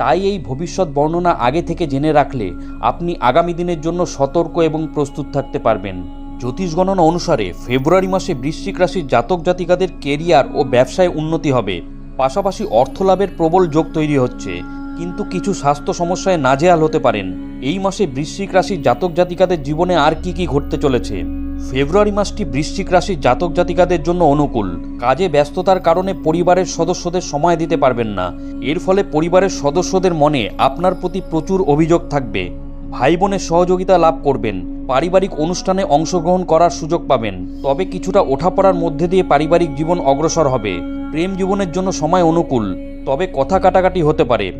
তাই এই ভবিষ্যৎ বর্ণনা আগে থেকে জেনে রাখলে আপনি আগামী দিনের জন্য সতর্ক এবং প্রস্তুত থাকতে পারবেন। জ্যোতিষ গণনা অনুসারে ফেব্রুয়ারি মাসে বৃশ্চিক রাশির জাতক জাতিকাদের কেরিয়ার ও ব্যবসায় উন্নতি হবে। পাশাপাশি অর্থ লাভের প্রবল যোগ তৈরি হচ্ছে। কিন্তু কিছু স্বাস্থ্য সমস্যায় নাজেহাল হতে পারেন। এই মাসে বৃশ্চিক রাশির জাতক জাতিকাদের জীবনে আর কি কি ঘটতে চলেছে? ফেব্রুয়ারি মাসটি বৃশ্চিক রাশির জাতক জাতিকাদের জন্য অনুকূল। কাজে ব্যস্ততার কারণে পরিবারের সদস্যদের সময় দিতে পারবেন না। এর ফলে পরিবারের সদস্যদের মনে আপনার প্রতি প্রচুর অভিযোগ থাকবে। ভাই বোনের সহযোগিতা লাভ করবেন। পারিবারিক অনুষ্ঠানে অংশগ্রহণ করার সুযোগ পাবেন। তবে কিছুটা ওঠাপড়ার মধ্যে দিয়ে পারিবারিক জীবন অগ্রসর হবে। প্রেম জীবনের জন্য সময় অনুকূল। তবে কথা কাটাকাটি হতে পারে।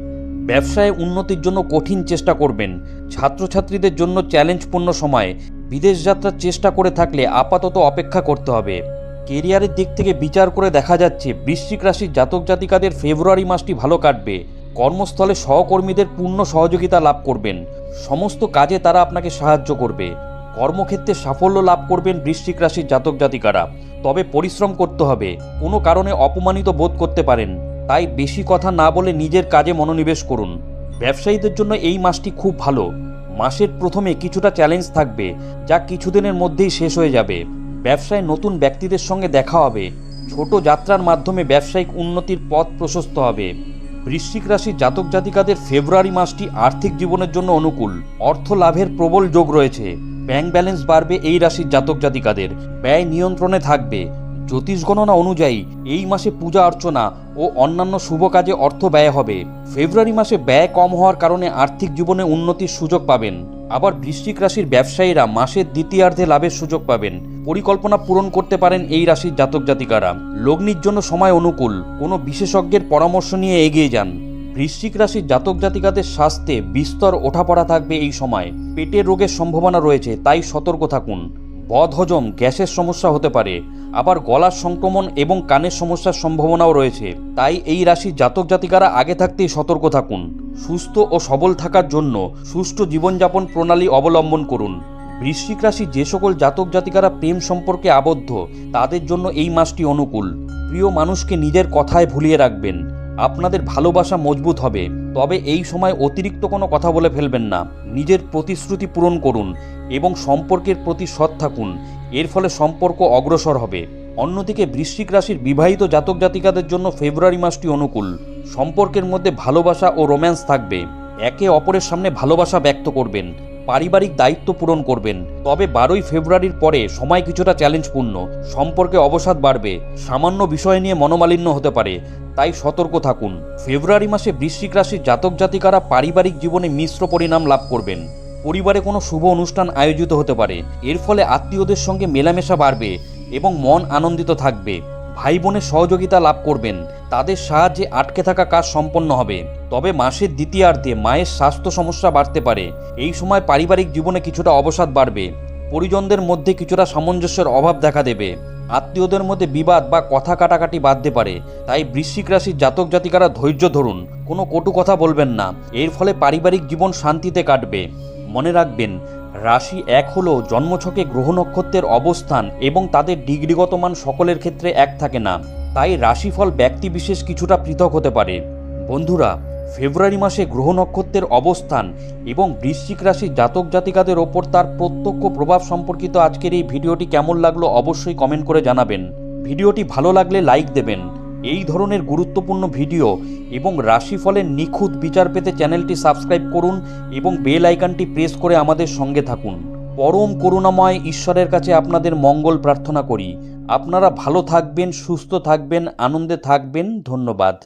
ব্যবসায় উন্নতির জন্য কঠিন চেষ্টা করবেন। ছাত্রছাত্রীদের জন্য চ্যালেঞ্জপূর্ণ সময়। বিদেশ যাত্রার চেষ্টা করে থাকলে আপাতত অপেক্ষা করতে হবে। কেরিয়ারের দিক থেকে বিচার করে দেখা যাচ্ছে, বৃশ্চিক রাশির জাতক জাতিকাদের ফেব্রুয়ারি মাসটি ভালো কাটবে। কর্মস্থলে সহকর্মীদের পূর্ণ সহযোগিতা লাভ করবেন। সমস্ত কাজে তারা আপনাকে সাহায্য করবে। কর্মক্ষেত্রে সাফল্য লাভ করবেন বৃশ্চিক রাশির জাতক জাতিকারা। তবে পরিশ্রম করতে হবে। কোনো কারণে অপমানিত বোধ করতে পারেন। তাই বেশি কথা না বলে নিজের কাজে মনোনিবেশ করুন। ব্যবসায়ীদের জন্য এই মাসটি খুব ভালো। মাসের প্রথমে কিছুটা চ্যালেঞ্জ থাকবে, যা কিছুদিনের মধ্যেই শেষ হয়ে যাবে। ব্যবসায় নতুন ব্যক্তিদের সঙ্গে দেখা হবে। ছোট যাত্রার মাধ্যমে ব্যবসায়িক উন্নতির পথ প্রশস্ত হবে। বৃশ্চিক রাশির জাতক জাতিকাদের ফেব্রুয়ারি মাসটি আর্থিক জীবনের জন্য অনুকূল। অর্থ লাভের প্রবল যোগ রয়েছে। ব্যাংক ব্যালেন্স বাড়বে এই রাশির জাতক জাতিকাদের। ব্যয় নিয়ন্ত্রণে থাকবে। জ্যোতিষ গণনা অনুযায়ী এই মাসে পূজা অর্চনা ও অন্যান্য শুভ কাজে অর্থ ব্যয় হবে। ফেব্রুয়ারি মাসে ব্যয় কম হওয়ার কারণে আর্থিক জীবনে উন্নতির সুযোগ পাবেন। আবার বৃশ্চিক রাশির ব্যবসায়ীরা মাসের দ্বিতীয়ার্ধে লাভের সুযোগ পাবেন। পরিকল্পনা পূরণ করতে পারেন এই রাশির জাতক জাতিকারা। লগ্নির জন্য সময় অনুকূল। কোনো বিশেষজ্ঞের পরামর্শ নিয়ে এগিয়ে যান। বৃশ্চিক রাশির জাতক জাতিকাদের স্বাস্থ্যে বিস্তর ওঠাপড়া থাকবে এই সময়। পেটের রোগের সম্ভাবনা রয়েছে, তাই সতর্ক থাকুন। বদহজম গ্যাসের সমস্যা হতে পারে, আবার গলার সংক্রমণ এবং কানের সমস্যার সম্ভাবনাও রয়েছে। তাই এই রাশির জাতক জাতিকারা আগে থাকতেই সতর্ক থাকুন। সুস্থ ও সবল থাকার জন্য সুষ্ঠু জীবনযাপন প্রণালী অবলম্বন করুন। বৃশ্চিক রাশি যে সকল জাতক জাতিকারা প্রেম সম্পর্কে আবদ্ধ, তাদের জন্য এই মাসটি অনুকূল। প্রিয় মানুষকে নিজের কথায় ভুলিয়ে রাখবেন। আপনাদের ভালোবাসা মজবুত হবে। তবে এই সময় অতিরিক্ত কোনো কথা বলে ফেলবেন না। নিজের প্রতিশ্রুতি পূরণ করুন এবং সম্পর্কের প্রতি সৎ থাকুন। এর ফলে সম্পর্ক অগ্রসর হবে। অন্যদিকে বৃশ্চিক রাশির বিবাহিত জাতক জাতিকাদের জন্য ফেব্রুয়ারি মাসটি অনুকূল। সম্পর্কের মধ্যে ভালোবাসা ও রোম্যান্স থাকবে। একে অপরের সামনে ভালোবাসা ব্যক্ত করবেন। পারিবারিক দায়িত্ব পূরণ করবেন। তবে বারোই ফেব্রুয়ারির পরে সময় কিছুটা চ্যালেঞ্জপূর্ণ। সম্পর্কে অবসাদ বাড়বে। সামান্য বিষয় নিয়ে মনোমালিন্য হতে পারে। তাই সতর্ক থাকুন। ফেব্রুয়ারি মাসে বৃশ্চিক রাশির জাতক জাতিকারা পারিবারিক জীবনে মিশ্র পরিণাম লাভ করবেন। পরিবারে কোনো শুভ অনুষ্ঠান আয়োজিত হতে পারে। এর ফলে আত্মীয়দের সঙ্গে মেলামেশা বাড়বে এবং মন আনন্দিত থাকবে। ভাই বোনের সহযোগিতা লাভ করবেন। তাদের সাহায্যে আটকে থাকা কাজ সম্পন্ন হবে। তবে মাসের দ্বিতীয়ার্ধে মায়ের স্বাস্থ্য সমস্যা বাড়তে পারে। এই সময় পারিবারিক জীবনে কিছুটা অবসাদ বাড়বে। পরিজনদের মধ্যে কিছুটা সামঞ্জস্যের অভাব দেখা দেবে। আত্মীয়দের মধ্যে বিবাদ বা কথা কাটাকাটি বাঁধতে পারে। তাই বৃশ্চিক রাশির জাতক জাতিকারা ধৈর্য ধরুন। কোনো কটু কথা বলবেন না। এর ফলে পারিবারিক জীবন শান্তিতে কাটবে। মনে রাখবেন, রাশি এক হলো জন্মছকে গ্রহ নক্ষত্রের অবস্থান এবং তাদের ডিগ্রিগত মান সকলের ক্ষেত্রে এক থাকে না। তাই রাশিফল ব্যক্তি বিশেষ কিছুটা পৃথক হতে পারে। বন্ধুরা, ফেব্রুয়ারি মাসে গ্রহ নক্ষত্রের অবস্থান এবং বৃশ্চিক রাশির জাতক জাতিকাদের ওপর তার প্রত্যক্ষ প্রভাব সম্পর্কিত আজকের এই ভিডিওটি কেমন লাগল অবশ্যই কমেন্ট করে জানাবেন। ভিডিওটি ভালো লাগলে লাইক দেবেন। এই ধরনের গুরুত্বপূর্ণ ভিডিও এবং রাশিফলের নিখুঁত বিচার পেতে চ্যানেলটি সাবস্ক্রাইব করুন এবং বেল আইকনটি প্রেস করে আমাদের সঙ্গে থাকুন। পরম করুণাময় ঈশ্বরের কাছে আপনাদের মঙ্গল প্রার্থনা করি। আপনারা ভালো থাকবেন, সুস্থ থাকবেন, আনন্দে থাকবেন। ধন্যবাদ।